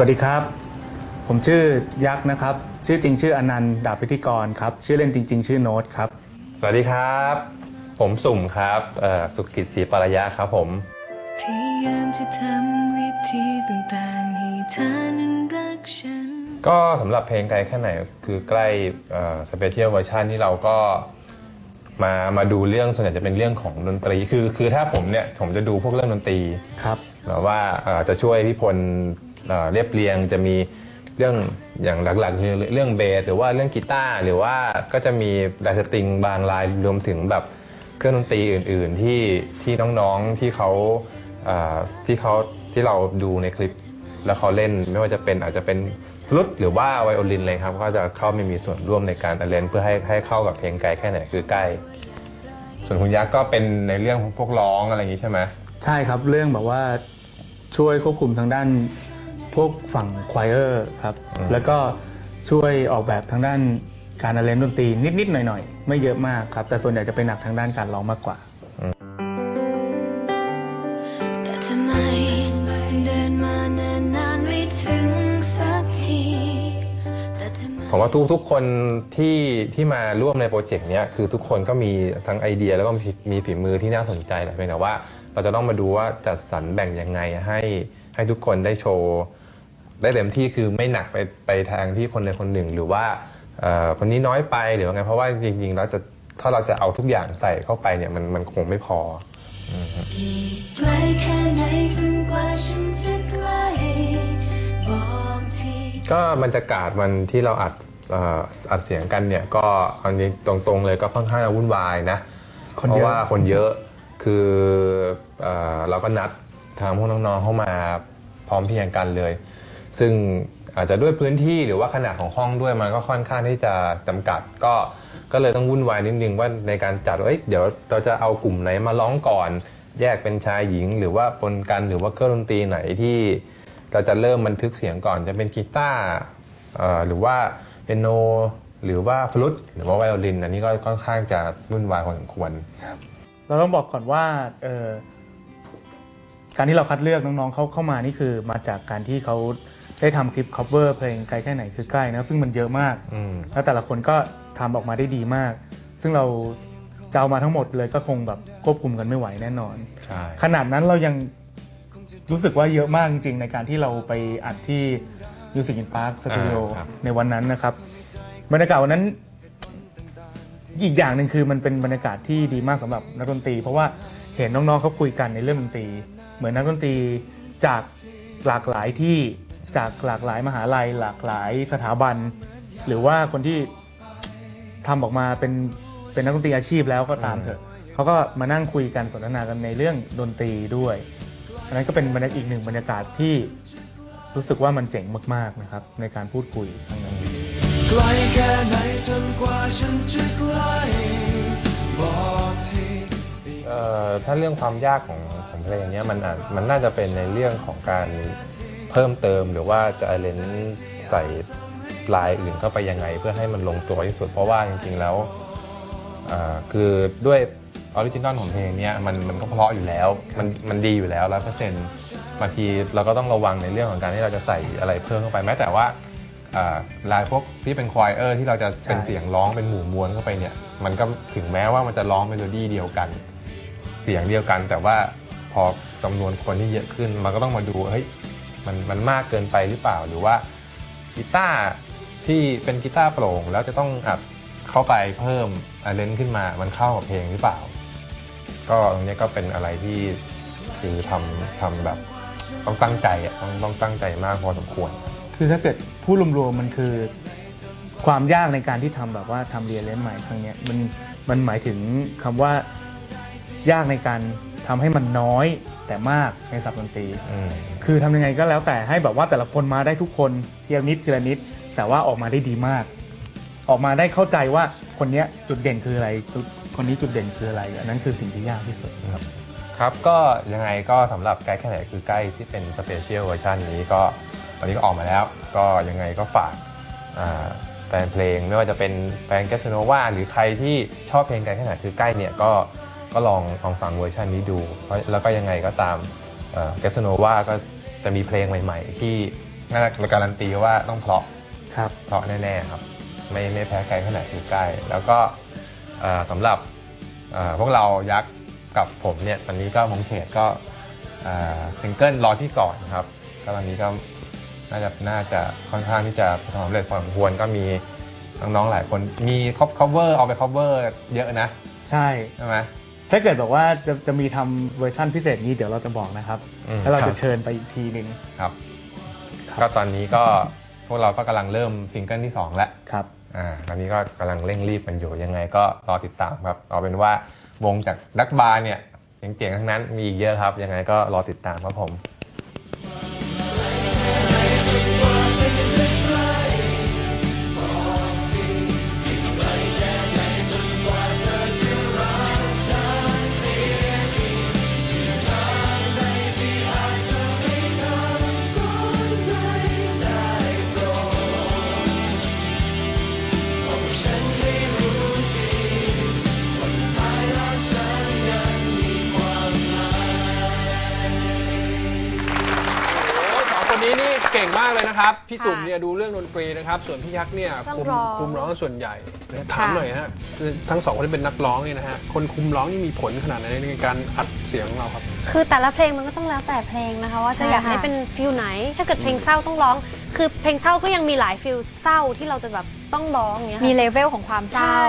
สวัสดีครับ ผมชื่อยักษ์นะครับ ชื่อจริงชื่ออนันต์ดาบพิธีกรครับ ชื่อเล่นจริง ๆ ชื่อโน้ตครับ สวัสดีครับ ผมสุ่มครับเอ่อสุกิจศรีปรยะครับผม พยายามจะทำวิธีต่างๆให้เธอนั้นรักฉัน ก็สำหรับเพลงไกลแค่ไหนคือใกล้สเปเชียลเวอร์ชันที่เราก็มามาดูเรื่องส่วนใหญ่จะเป็นเรื่องของดนตรี คือคือถ้าผมเนี่ยผมจะดูพวกเรื่องดนตรีครับแบบว่าเอ่อจะช่วยพี่พล เอ่อเรียบเรียงจะมีเรื่องอย่างหลักๆคือเรื่องเบสหรือว่าเรื่องกีตาร์หรือว่าก็จะมีลายสตริงบางลายรวมถึงแบบเครื่องดนตรีอื่น ๆ ที่ที่น้องๆที่เขาเอ่อที่เขาที่เราดูในคลิป แล้วเขาเล่นไม่ว่าจะเป็นอาจจะเป็นฟลุตหรือว่าไวโอลินเลยครับก็จะเข้าไม่มีส่วนร่วมในการเล่นเพื่อให้ให้เข้ากับเพลงไกลแค่ไหนคือใกล้ ส่วนคุณยักษ์ก็เป็นในเรื่องพวกร้องอะไรอย่างนี้ใช่ไหม ใช่ครับเรื่องแบบว่าช่วยควบคุมทางด้าน พวกฝั่งควายเออร์ครับ แล้วก็ช่วยออกแบบทางด้านการเล่นดนตรีนิด ๆ หน่อย ๆ ไม่เยอะมากครับ แต่ส่วนใหญ่จะเป็นหนักทางด้านการร้องมากกว่าแต่ทำไมเดินมาเนิ่นนานไม่ถึงสักทีแต่ทำไมผมว่าทุกทุกคนที่ที่มาร่วมในโปรเจกต์เนี้ยคือทุกคนก็มีทั้งไอเดียแล้วก็มีมีฝีมือที่น่าสนใจแหละเพียงแต่ว่าเราจะต้องมาดูว่าจัดสรรแบ่งยังไงให้ให้ทุกคนได้โชว์ ได้เต็มที่คือไม่หนักไปไปทางที่คนใดคนหนึ่ง หรือว่าเอ่อคนนี้น้อยไปหรือว่าไงเพราะว่าจริงๆแล้วจะถ้าเราจะเอาทุกอย่างใส่เข้าไปเนี่ยมันมันคงไม่พออีกไกลแค่ไหนจนกว่าฉันจะใกล้บอกทีก็บรรยากาศวันที่เราอัดเอ่ออัดเสียงกันเนี่ยก็อันนี้ตรงๆเลยก็ค่อนข้างจะวุ่นวายนะคนเพเยอะราะว่าคนเยอะคือเอ่อเราก็นัดทางพวกน้องๆเข้ามาพร้อมเพรียงกันเลย ซึ่งอาจจะด้วยพื้นที่หรือว่าขนาดของห้องด้วยมันก็ค่อนข้างที่จะจำกัด ก็ก็เลยต้องวุ่นวายนิดนึงว่าในการจัดว่าเอ้ยเดี๋ยวเราจะเอากลุ่มไหนมาร้องก่อน แยกเป็นชายหญิง หรือว่าปนกันหรือว่าเครื่องดนตรีไหนที่ เราจะเริ่มบันทึกเสียงก่อนจะเป็นกีตาร์เอ่อหรือว่าเปียโนหรือว่าฟลุตหรือว่าไวโอลิน อันนี้ก็ค่อนข้างจะวุ่นวายพอสมควร เราต้องบอกก่อนว่าเอ่อการที่เราคัดเลือกน้องๆเขาเข้ามานี่คือมาจากการที่เขา ได้ทำคลิป cover เพลงไกลแค่ไหนคือใกล้นะซึ่งมันเยอะมาก อืม แล้วแต่ละคนก็ทำออกมาได้ดีมาก ซึ่งเราจะเอามาทั้งหมดเลยก็คงแบบควบคุมกันไม่ไหวแน่นอน ใช่ ขนาดนั้นเรายังรู้สึกว่าเยอะมากจริงๆ ในการที่เราไปอัดที่ Music in Park Studio อ่าครับ ในวันนั้นนะครับ บรรยากาศวันนั้น อีกอย่างหนึ่งคือมันเป็นบรรยากาศที่ดีมากสำหรับนักดนตรี เพราะว่าเห็นน้องๆเขาคุยกันในเรื่องดนตรี เหมือนนักดนตรีจากหลากหลายที่ จากหลากหลายมหาลัยหลากหลายสถาบัน หรือว่าคนที่ทำออกมาเป็นเป็นนักดนตรีอาชีพแล้วก็ตามเถอะเขาก็มานั่งคุยกันสนทนากันในเรื่องดนตรีด้วยอันนั้นก็เป็นบรรยากาศอีกหนึ่งบรรยากาศที่รู้สึกว่ามันเจ๋งมากๆนะครับ ในการพูดคุยครั้งนั้นไกลแค่ไหนจนกว่าฉันจะใกล้บอกทีเอ่อถ้าเรื่องความยากของของเพลงเนี้ยมันอาจมันน่าจะเป็นในเรื่องของการเพิ่มเติมหรือว่าจะเลนใส่ลายอื่นเข้าไปยังไง เพื่อให้มันลงตัวที่สุด เพราะว่าจริงๆแล้วเอ่อคือด้วยออริจินอลของเพลงเนี้ยมันมันก็เพราะอยู่แล้ว มันมันดีอยู่แล้วร้อยเปอร์เซ็นต์บางทีเราก็ต้องระวังในเรื่องของการที่เราจะใส่อะไรเพิ่มเข้าไปแม้แต่ว่าอ่าลายพวกที่เป็นควายเออร์ที่เราจะเป็นใช่เสียงร้องเป็นหมู่มวลเข้าไปเนี่ย มันก็ถึงแม้ว่ามันจะร้องเมโลดี้เดียวกัน เสียงเดียวกัน แต่ว่าพอจำนวนคนที่เยอะขึ้น มันก็ต้องมาดูเฮ้ย มันมันมากเกินไปหรือเปล่า หรือว่ากีตาร์ที่เป็นกีตาร์โปร่งแล้วจะต้องอัดเข้าไปเพิ่มเลนขึ้นมา มันเข้ากับเพลงหรือเปล่า ก็ตรงเนี้ยก็เป็นอะไรที่คือทำทำแบบต้องตั้งใจอะต้องต้องตั้งใจมากพอสมควร คือถ้าเกิดพูดรวมๆมันคือความยากในการที่ทำแบบว่าทำเรียนเล่นใหม่ครั้งเนี้ยมันมันหมายถึงคำว่ายากในการทำให้มันน้อย แต่มากในสับดนตรีอืมคือทำยังไงก็แล้วแต่ให้แบบว่าแต่ละคนมาได้ทุกคนทีละนิดทีละนิด แต่ว่าออกมาได้ดีมาก ออกมาได้เข้าใจว่าคนเนี้ยจุดเด่นคืออะไรจุดคนนี้จุดเด่นคืออะไรอันนั้นคือสิ่งที่ยากที่สุดครับครับก็ยังไงก็สำหรับใกล้แค่ไหนคือใกล้ที่เป็นสเปเชียลเวอร์ชันนี้ก็ตอนนี้ก็ออกมาแล้ว ก็ยังไงก็ฝากอ่าแฟนเพลงไม่ว่าจะเป็นแฟนแกสโนวาหรือใครที่ชอบเพลงไกลแค่ไหนคือใกล้เนี่ยก็ ก็ลองลองฟังเวอร์ชันนี้ดูเพราะแล้วก็ยังไงก็ตามแกสโนวาก็จะมีเพลงใหม่ ๆ ที่น่าจะการันตีว่าต้องเพราะครับเพราะแน่ๆครับ ไม่ไม่แพ้ใครขนาดคือใกล้ แล้วก็เอ่อสำหรับเอ่อพวกเรายักษ์กับผมเนี่ยตอนนี้ก็วงเฉดก็เอ่อซิงเกิลรอที่ก่อนครับก็ตอนนี้ก็น่าจะน่าจะค่อนข้างที่จะประสบความสำเร็จพอสมควรก็มีน้องๆหลายคนมีครอบ cover เอาไป cover เยอะนะ ใช่ใช่ไหม ถ้าเกิดบอกว่าจะจะมีทำเวอร์ชั่นพิเศษนี้เดี๋ยวเราจะบอกนะครับ อืม แล้วเราครัจะบเชิญไปอีกทีหนึ่งครับ ก็ตอนนี้ก็พวกเราก็กำลังเริ่มซิงเกิลที่ 2 แล้วครับ อ่าตอนนี้ก็กำลังเร่งรีบกันอยู่ยังไงก็รอติดตามครับเอาเป็นว่าวงจากดักบาร์เนี่ยเจ๋งๆทั้งนั้นมีอีกเยอะครับ ยังไงก็รอติดตามครับผม เก่งมากเลยนะครับ พี่ค่ะสุ่มเนี่ยดูเรื่องดนตรีนะครับ ส่วนพี่ยักษ์เนี่ยต้องคุมร้องคุมร้องส่วนใหญ่ถามค่ะหน่อยฮะคือทั้งสองคนที่เป็นนักร้องเนี่ยนะฮะคนคุมร้องนี่มีผลขนาดไหนในการอัดเสียงของเราครับ คือแต่ละเพลงมันก็ต้องแล้วแต่เพลงนะคะว่าจะใช่อยากให้ค่ะเป็นฟิลไหน ถ้าเกิดเพลงเศร้าต้องร้อง คือเพลงเศร้าก็ยังมีหลายฟิลเศร้าที่เราจะแบบต้องร้องอย่างเงี้ยมีค่ะเลเวลของความเศร้าใช่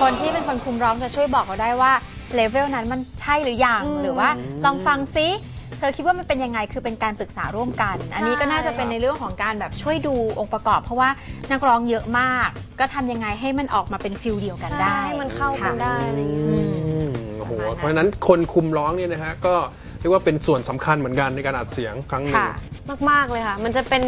คนที่เป็นคนคุมร้องจะช่วยบอกเราได้ว่าเลเวลนั้นมันใช่หรือยังอืมหรือว่าลองฟังซิเธอคิดว่ามันเป็นยังไงคือเป็นการปรึกษาร่วมกัน อันนี้ก็น่าจะเป็นในเรื่องของการแบบช่วยดูองค์ประกอบ เพราะว่านักร้องเยอะมาก ก็ทำยังไงให้มันออกมาเป็นฟิลเดียวกันได้ใช่ให้มันเข้ากันค่ะได้อะไรเงี้ยอืมอืมโอ้โหประมาณนั้นเพราะฉะนั้นคนคุมร้องเนี่ยนะฮะก็เรียกว่าเป็นส่วนสำคัญเหมือนกันในการอัดเสียงครั้งหนึ่งค่ะมาก ๆ เลยค่ะ มันจะเป็น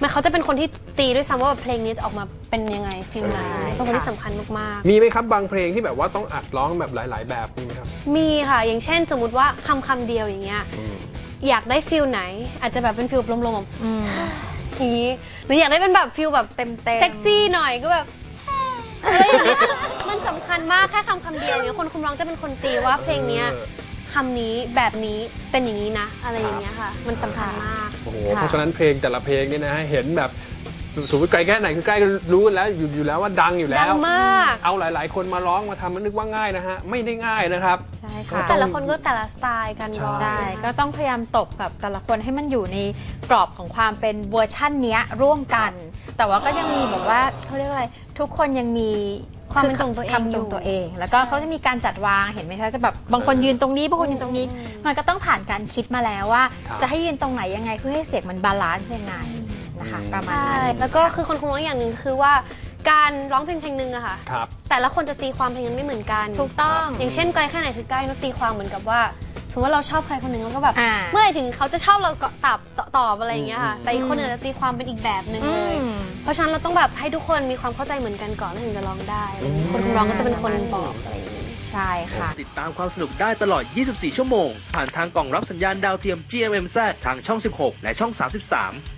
มันเขาจะเป็นคนที่ตีด้วยซ้ำว่าแบบเพลงนี้จะออกมาเป็นยังไงฟิลไหนใช่เป็นคนที่ค่ะสำคัญมากมีไหมครับบางเพลงที่แบบว่าต้องอัดร้องแบบหลาย ๆ แบบมีไหมครับๆมีค่ะ อย่างเช่นสมมติว่าคำคำเดียวอย่างเงี้ย อืมอยากได้ฟิลไหน อาจจะแบบเป็นฟิลลมๆแบบอืมอย่างนี้หรืออยากได้เป็นแบบฟิลแบบเต็มเต็มเซ็กซี่หน่อยก็แบบอะไรอย่างเงี้ยมันสำคัญมากแค่คำคำเดียวอย่างเงี้ยคนคุมร้องจะเป็นคนตีว่าเพลงเนี้ยเออคำนี้แบบนี้เป็นอย่างนี้นะ อะไรอย่างเงี้ยค่ะ มันสำคัญมาก โอ้โหค่ะเพราะฉะนั้นเพลงแต่ละเพลงเนี่ยนะฮะเห็นแบบ สมมติไกลแค่ไหนคือใกล้ก็รู้กันแล้วอยู่อยู่แล้วว่าดังอยู่แล้ดัวงมาก เอาหลาย ๆ คนมาร้องมาทำมันนึกว่าง่ายนะฮะ ไม่ได้ง่ายนะครับ ใช่ค่ะแต่ละคนก็แต่ละสไตล์กันร้องใช่ก็ต้องพยายามตบแบบแต่ละคนให้มันอยู่ในกรอบของความเป็นเวอร์ชั่นเนี้ยร่วมกัน แต่ว่าก็ยังมีแบบว่าเขาเรียกว่าอะไร ทุกคนยังมีความเป็นตัวเองความเป็นอยู่ตัวเอง แล้วก็เขาจะมีการจัดวางเห็นไหมคะจะแบบบางคนยืนตรงนี้บางคนยืนตรงนี้ มันก็ต้องผ่านการคิดมาแล้วว่าครับจะให้ยืนตรงไหนยังไงเพื่อให้เสียงมันบาลานซ์ยังไง นะคะ ประมาณใช่นั้นแล้วก็คือคนคุมร้องอย่างหนึ่งคือว่า การร้องเพลงเพลงหนึ่งอะค่ะ ครับ แต่ละคนจะตีความเพลงนั้นไม่เหมือนกัน ถูกต้อง อย่างเช่นไกลแค่ไหนคือใกล้นุกตีความเหมือนกับว่าสมมติว่าเราชอบใครคนหนึ่งแล้วก็แบบอ่าเมื่อไหร่ถึงเขาจะชอบเราก็ตอบตอบอะไรอย่างเงี้ยค่ะอืมแต่อีกคนหนึ่งอาจจะตีความเป็นอีกแบบหนึ่งอืเลยมเพราะฉะนั้นเราต้องแบบให้ทุกคนมีความเข้าใจเหมือนกันก่อนแล้วถึงจะร้องได้อะไรอย่างเงี้ยคนคุมร้องก็จะเป็นคนบอกอะไรอย่างเงี้ย ใช่ค่ะ ติดตามความสนุกได้ตลอด 24 ชั่วโมง ผ่านทางกล่องรับสัญญาณดาวเทียม GMMZ ทางช่อง 16 และช่อง 33